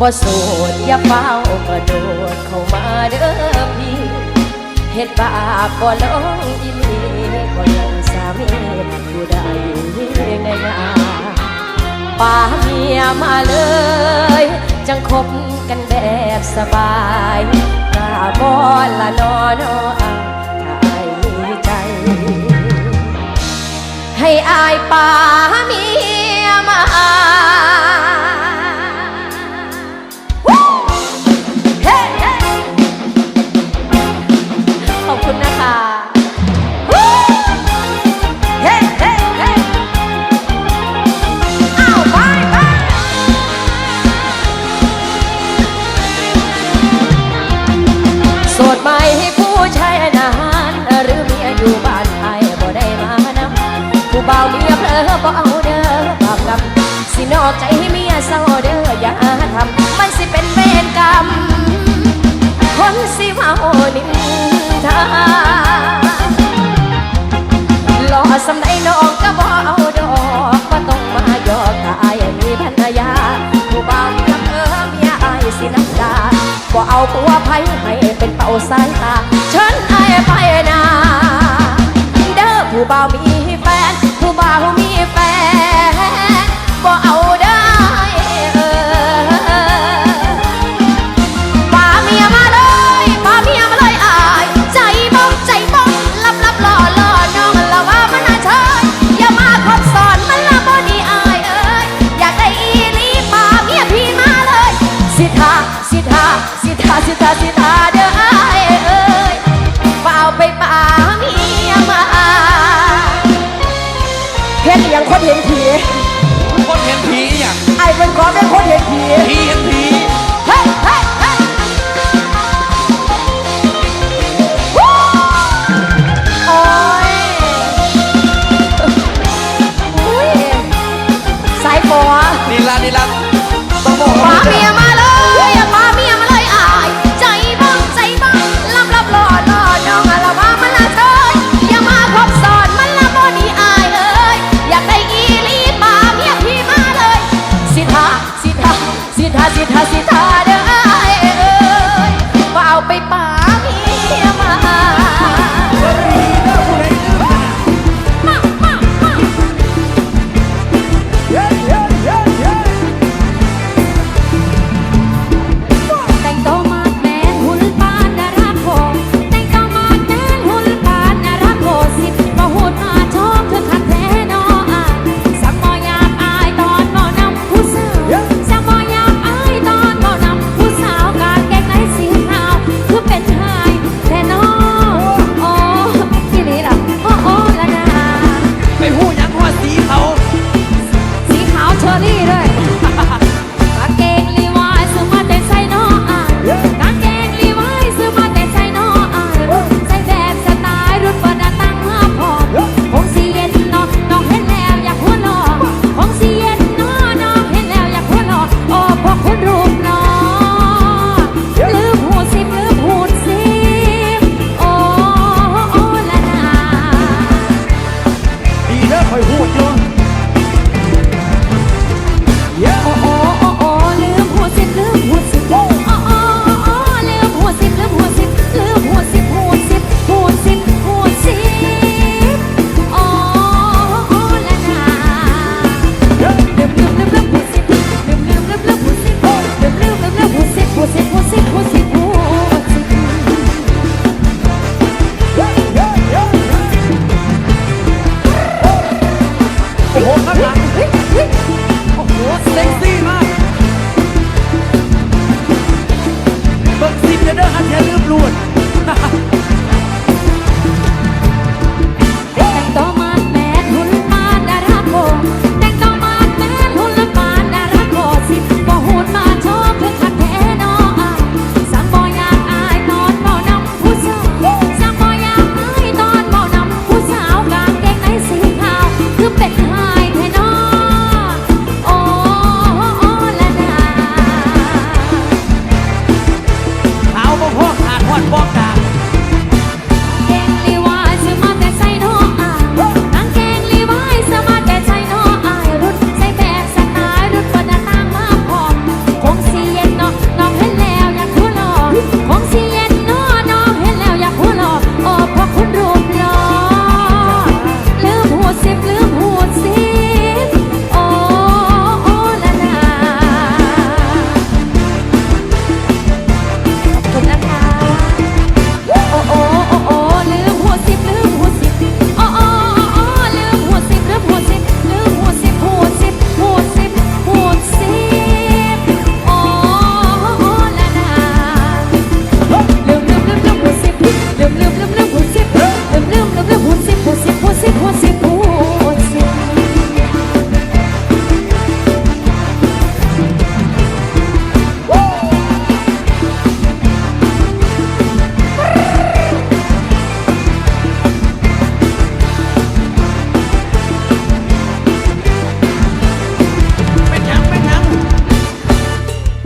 บ่โสดอย่าเฝ้ากระโดดเข้ามาเด้อพี่เฮ็ดบาปบ่ลงอีหลีก็ยังสามีผู้ใดในนาป้าเมียมาเลย จังคบกันแบบสบายกาบอละนอนอาถ้าอายใจ ให้อายป้ามี อย่าทำมันสิเป็นเวรกรรม คนสิเมานินทาหล่อสำไหนน้องก็บอกเอาดอกว่าต้องมาหยอกตายมีพันยาผู้บ่าวทำเอิมียาอายสินักดาก็เอาผัวไผ่ให้เป็นเป่าสายตาเชิญอายไปนาเด้อผู้บ่าวมี área